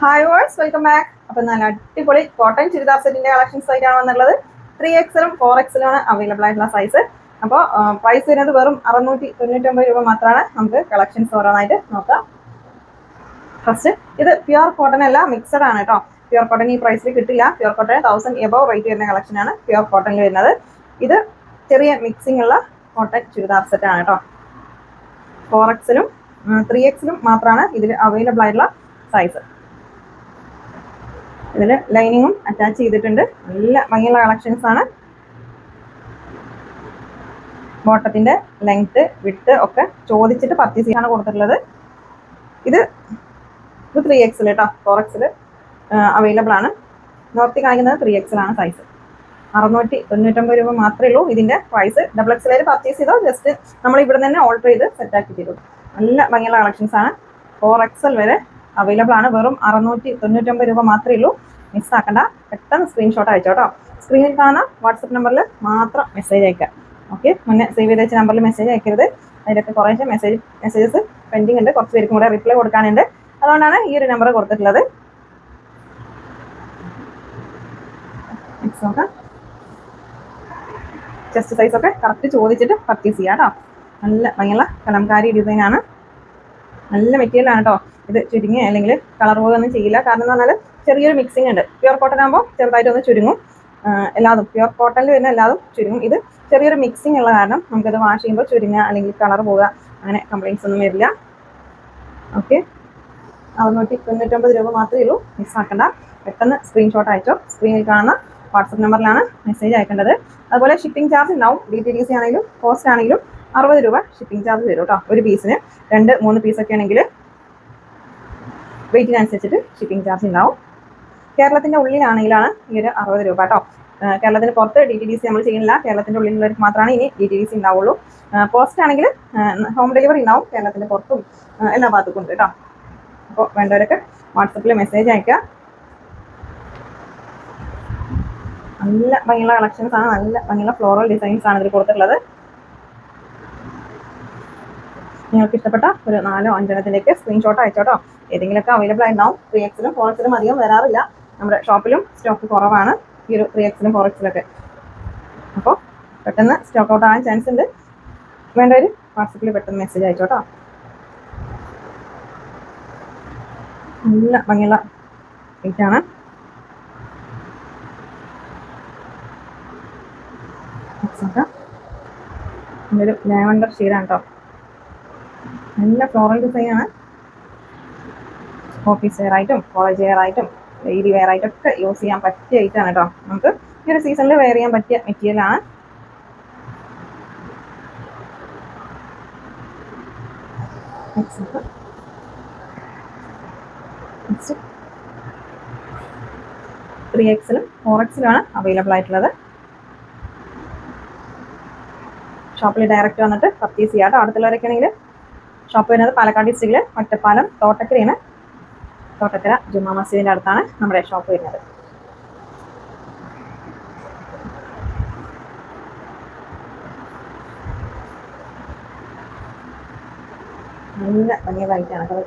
Hi verse welcome back അപ്പൊ നല്ല അടിപൊളി കോട്ടൺ ചുരിദാർ സെറ്റിന്റെ കളക്ഷൻസ് ആയിട്ടാണ് വന്നുള്ളത് ത്രീ എക്സലും ഫോർ എക്സലും ആണ് അവൈലബിൾ ആയിട്ടുള്ള സൈസ് അപ്പോൾ പ്രൈസ് വരുന്നത് വെറും അറുന്നൂറ്റി തൊണ്ണൂറ്റൊമ്പത് രൂപ മാത്രമാണ്. നമുക്ക് കളക്ഷൻസ് ഓരോന്നായിട്ട് നോക്കാം. ഫസ്റ്റ് ഇത് പ്യുർ കോട്ടൺ അല്ല മിക്സഡ് ആണ് കേട്ടോ പ്യുർ കോട്ടൺ ഈ പ്രൈസിൽ കിട്ടില്ല. Pure cotton thousand above rate വരുന്ന കളക്ഷൻ ആണ് പ്യുവർ കോട്ടണിൽ വരുന്നത്. ഇത് ചെറിയ മിക്സിംഗ് ഉള്ള കോട്ടൺ ചുരിദാർ സെറ്റ് ആണ് കേട്ടോ ഫോർ എക്സിലും ത്രീ എക്സിലും മാത്രമാണ് ഇതിൽ അവൈലബിൾ ആയിട്ടുള്ള സൈസ് ഇതിൽ ലൈനിങ്ങും അറ്റാച്ച് ചെയ്തിട്ടുണ്ട്. നല്ല ഭംഗിയുള്ള കളക്ഷൻസ് ആണ്. ബോട്ടത്തിന്റെ ലെങ്ത് വിട്ട് ഒക്കെ ചോദിച്ചിട്ട് പർച്ചേസ് ചെയ്യാനാണ് കൊടുത്തിട്ടുള്ളത്. ഇത് ഇത് ത്രീ എക്സിൽ കേട്ടോ ഫോർ എക്സിൽ അവൈലബിൾ ആണ്. നോർത്തി കാണിക്കുന്നത് ത്രീ എക്സിൽ ആണ് സൈസ് അറുന്നൂറ്റി തൊണ്ണൂറ്റൊമ്പത് രൂപ മാത്രമേ ഉള്ളൂ ഇതിന്റെ പ്രൈസ് ഡബിൾ എക്സിലേക്ക് പർച്ചേസ് ചെയ്തോ ജസ്റ്റ് നമ്മൾ ഇവിടെ തന്നെ ഓർഡർ ചെയ്ത് സെറ്റ് ആക്കി തരും നല്ല ഭംഗിയുള്ള കളക്ഷൻസ് ആണ്. ഫോർ എക്സൽ വരെ അവൈലബിൾ ആണ്. വെറും അറുന്നൂറ്റി തൊണ്ണൂറ്റൊമ്പത് രൂപ മാത്രമേ ഉള്ളൂ. മിസ്സാക്കണ്ട പെട്ടെന്ന് സ്ക്രീൻഷോട്ട് അയച്ചോ കേട്ടോ സ്ക്രീനിൽ കാണുന്ന വാട്സപ്പ് നമ്പറിൽ മാത്രം മെസ്സേജ് അയക്കുക. ഓക്കെ മുന്നേ സേവ് ചെയ്ത നമ്പറിൽ മെസ്സേജ് അയക്കരുത്. അതിലൊക്കെ കുറേശ്ശെ മെസ്സേജ് മെസ്സേജസ് പെൻഡിങ് ഉണ്ട്. കുറച്ച് പേർക്കും കൂടെ റിപ്ലൈ കൊടുക്കാനുണ്ട്. അതുകൊണ്ടാണ് ഈ ഒരു നമ്പർ കൊടുത്തിട്ടുള്ളത്. ചെസ്റ്റ് സൈസ് ഒക്കെ കറക്റ്റ് ചോദിച്ചിട്ട് പർച്ചേസ് ചെയ്യാം കേട്ടോ നല്ല ഭയങ്കര കലംകാരി ഡിസൈനാണ് നല്ല മെറ്റീരിയൽ ആണ് കേട്ടോ. ഇത് ചുരുങ്ങി അല്ലെങ്കിൽ കളർ പോകുകയൊന്നും ചെയ്യില്ല. കാരണം എന്ന് പറഞ്ഞാൽ ചെറിയൊരു മിക്സിംഗ് ഉണ്ട്. പ്യുവർ കോട്ടൺ ആകുമ്പോൾ ചെറുതായിട്ട് ഒന്ന് ചുരുങ്ങും. എല്ലാതും. പ്യുവർ കോട്ടണിൽ വരുന്ന എല്ലാതും ചുരുങ്ങും. ഇത് ചെറിയൊരു മിക്സിംഗ് ഉള്ള കാരണം നമുക്കത് വാഷ് ചെയ്യുമ്പോൾ ചുരുങ്ങുക അല്ലെങ്കിൽ കളർ പോവുക. അങ്ങനെ കംപ്ലയിൻസ് ഒന്നും വരില്ല. ഓക്കെ അറുന്നൂറ്റി തൊണ്ണൂറ്റൊമ്പത് രൂപ മാത്രമേ ഉള്ളൂ. മിസ്സാക്കണ്ട പെട്ടെന്ന് സ്ക്രീൻഷോട്ട് അയച്ചോ. സ്ക്രീനിൽ കാണുന്ന വാട്സപ്പ് നമ്പറിലാണ് മെസ്സേജ് അയക്കേണ്ടത്. അതുപോലെ ഷിപ്പിംഗ് ചാർജ് ഉണ്ടാവും. ഡി ടി ഡി സി ആണെങ്കിലും കോസ്റ്റ് ആണെങ്കിലും അറുപത് രൂപ ഷിപ്പിംഗ് ചാർജ് വരും കേട്ടോ. ഒരു പീസിന് രണ്ട് മൂന്ന് പീസൊക്കെ ആണെങ്കിൽ വെയിറ്റിനനുസരിച്ചിട്ട് ഷിപ്പിംഗ് ചാർജ് ഉണ്ടാവും. കേരളത്തിന്റെ ഉള്ളിലാണെങ്കിലാണ് ഈ ഒരു അറുപത് രൂപ കേട്ടോ. കേരളത്തിന് പുറത്ത് ഡി ടി ഡി സി നമ്മൾ ചെയ്യുന്നില്ല. കേരളത്തിന്റെ ഉള്ളിലുള്ളവർക്ക് മാത്രമാണ് ഇനി ഡി ടി ഡി സി ഉണ്ടാവുള്ളൂ. പോസ്റ്റ് ആണെങ്കിൽ ഹോം ഡെലിവറി ഉണ്ടാവും കേരളത്തിന്റെ പുറത്തും എല്ലാ ഭാഗത്തും ഉണ്ട് കേട്ടോ. അപ്പോൾ വേണ്ടവരൊക്കെ വാട്സപ്പിൽ മെസ്സേജ് അയക്കുക നല്ല ഭംഗിയുള്ള കളക്ഷൻസ് ആണ്. നല്ല ഭംഗിയുള്ള ഫ്ലോറൽ ഡിസൈൻസ് ആണ് ഇതിൽ കൊടുത്തിട്ടുള്ളത്. നിങ്ങൾക്ക് ഇഷ്ടപ്പെട്ട ഒരു നാലോ അഞ്ചെണ്ണത്തിലേക്ക് സ്ക്രീൻഷോട്ട് അയച്ചോട്ടോ. ഏതെങ്കിലുമൊക്കെ അവൈലബിൾ ആയിട്ടുണ്ടാവും. ത്രീ എക്സിലും ഫോർ എക്സിലും അധികം വരാറില്ല. നമ്മുടെ ഷോപ്പിലും സ്റ്റോക്ക് കുറവാണ് ഈ ഒരു ത്രീ എക്സിലും ഫോർ എക്സിലൊക്കെ അപ്പോൾ പെട്ടെന്ന് സ്റ്റോക്ക് ഔട്ട് ആകാൻ ചാൻസ് ഉണ്ട്. വേണ്ടവർ വാട്സപ്പിൽ പെട്ടെന്ന് മെസ്സേജ് അയച്ചോട്ടോ. നല്ല ഭംഗിയുള്ള ആണ്. ഒരു ലാവൻഡർ ഷീഡാണ് കേട്ടോ നല്ല ഫ്ലോറൽ ആണ്. ഓഫീസ് വെയർ ആയിട്ടും കോളേജ് വെയർ ആയിട്ടും ഡെയിലി വെയർ ആയിട്ടും ഒക്കെ യൂസ് ചെയ്യാൻ പറ്റിയ ഐറ്റാണ് കേട്ടോ. നമുക്ക് ഈ ഒരു സീസണിൽ വെയർ ചെയ്യാൻ പറ്റിയ മെറ്റീരിയൽ ആണ്. ത്രീ എക്സിലും ഫോർ എക്സിലുമാണ് അവൈലബിൾ ആയിട്ടുള്ളത്. ഷോപ്പിൽ ഡയറക്റ്റ് വന്നിട്ട് പർച്ചേസ് ചെയ്യാം കേട്ടോ. അടുത്തുള്ളവരൊക്കെ ആണെങ്കിൽ ഷോപ്പ് വരുന്നത് പാലക്കാട് ഡിസ്ട്രിക്റ്റിൽ ഒറ്റപ്പാലം തോട്ടക്കരയാണ്. തോട്ടക്കര ജുമാ മസ്ജിദിന്റെ അടുത്താണ് നമ്മുടെ ഷോപ്പ് വരുന്നത്. നല്ല ഭംഗിയുള്ള വൈറ്റാണ് കളർ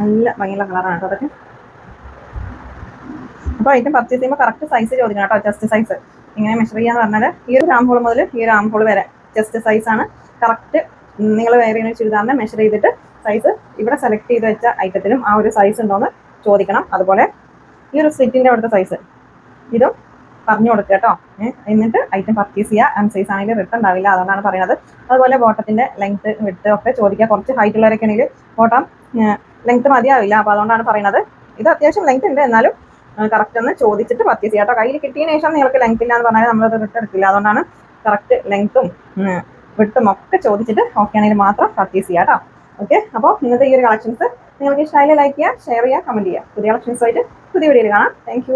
നല്ല ഭംഗിയുള്ള കളറാണ് കേട്ടോ അതൊക്കെ. അപ്പോൾ ഐറ്റം പർച്ചേസ് ചെയ്യുമ്പോൾ കറക്റ്റ് സൈസ് ചോദിക്കണം കേട്ടോ ജസ്റ്റ് സൈസ് ഇങ്ങനെ മെഷർ ചെയ്യാന്ന് പറഞ്ഞാൽ ഈ ഒരു ആംഹോൾ മുതൽ ഈ ഒരു ആംഹോൾ വരെ ജസ്റ്റ് സൈസ് ആണ്. കറക്റ്റ് നിങ്ങൾ വേറെ ചെയ്യുന്ന ചുരിദാറിനെ മെഷർ ചെയ്തിട്ട് സൈസ് ഇവിടെ സെലക്ട് ചെയ്ത് വെച്ച ഐറ്റത്തിനും ആ ഒരു സൈസ് ഉണ്ടോയെന്ന് ചോദിക്കണം. അതുപോലെ ഈ ഒരു സ്ലിറ്റിന്റെ അവിടുത്തെ സൈസ് ഇതും പറഞ്ഞു കൊടുക്കുക കേട്ടോ. എന്നിട്ട് ഐറ്റം പർച്ചേസ് ചെയ്യുക എം സൈസ് ആണെങ്കിൽ റിട്ടേൺ ഉണ്ടാവില്ല അതുകൊണ്ടാണ് പറയുന്നത്. അതുപോലെ ബോട്ടത്തിന്റെ ലെങ്ത് വിട്ട് ഒക്കെ ചോദിക്കുക കുറച്ച് ഹൈറ്റ് ഉള്ളവരൊക്കെ ആണെങ്കിൽ ബോട്ടം ലെങ്ത് മതിയാവില്ല. അപ്പോൾ അതുകൊണ്ടാണ് പറയുന്നത്. ഇത് അത്യാവശ്യം ലെങ്ത് ഉണ്ട്. എന്നാലും കറക്റ്റ് ഒന്ന് ചോദിച്ചിട്ട് പർച്ചേസ് ചെയ്യാം കേട്ടോ. കയ്യിൽ കിട്ടിയതിന് ശേഷം നിങ്ങൾക്ക് ലെങ്ത് ഇല്ലാന്ന് പറഞ്ഞാൽ നമ്മളത് അത് എടുക്കില്ല. അതുകൊണ്ടാണ് കറക്റ്റ് ലെങ്ത്തും വിട്ടും ഒക്കെ ചോദിച്ചിട്ട് ഓക്കെ ആണെങ്കിൽ മാത്രം പർച്ചേസ് ചെയ്യാം കേട്ടോ. ഓക്കെ അപ്പോൾ ഇന്നത്തെ ഈ ഒരു കളക്ഷൻസ് നിങ്ങൾക്ക് ഇഷ്ടമായി ലൈക്ക് ചെയ്യുക ഷെയർ ചെയ്യുക കമന്റ് ചെയ്യുക. പുതിയ കളക്ഷൻസുമായിട്ട് പുതിയ വീഡിയോയിൽ കാണാം. താങ്ക്